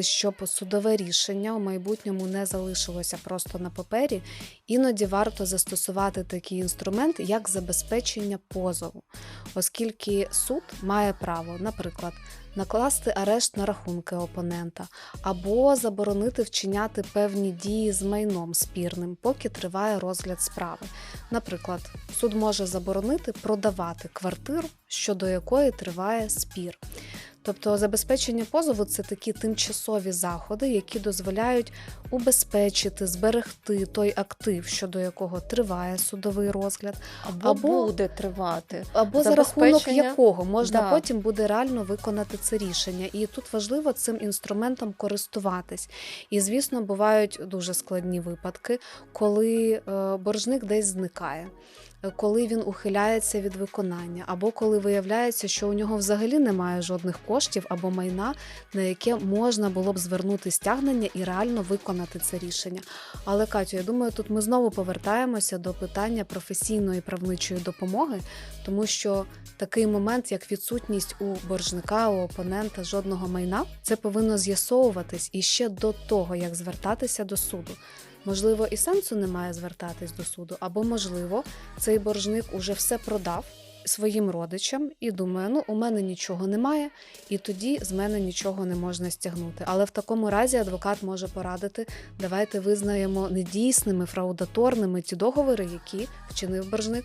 щоб судове рішення у майбутньому не залишилося просто на папері, іноді варто застосувати такий інструмент, як забезпечення позову, оскільки суд має право, наприклад, накласти арешт на рахунки опонента або заборонити вчиняти певні дії з майном спірним, поки триває розгляд справи. Наприклад, суд може заборонити продавати квартиру, щодо якої триває спір. Тобто забезпечення позову це такі тимчасові заходи, які дозволяють убезпечити, зберегти той актив, щодо якого триває судовий розгляд, Або, Або- буде тривати. або за рахунок якого можна Да. потім буде реально виконати це рішення. І тут важливо цим інструментом користуватись. І звісно, бувають дуже складні випадки, коли е, боржник десь зникає. е, Коли він ухиляється від виконання, або коли виявляється, що у нього взагалі немає жодних коштів або майна, на яке можна було б звернути стягнення і реально виконати це рішення. Але Катю, я думаю, тут ми знову повертаємося до питання професійної правничої допомоги, тому що такий момент, як відсутність у боржника, у опонента жодного майна, це повинно з'ясовуватись і ще до того, як звертатися до суду. Можливо, і сенсу немає звертатись до суду, або можливо, цей боржник уже все продав своїм родичам і думає, ну у мене нічого немає, і тоді з мене нічого не можна стягнути. Але в такому разі адвокат може порадити, давайте визнаємо недійсними, фраудаторними ті договори, які вчинив боржник.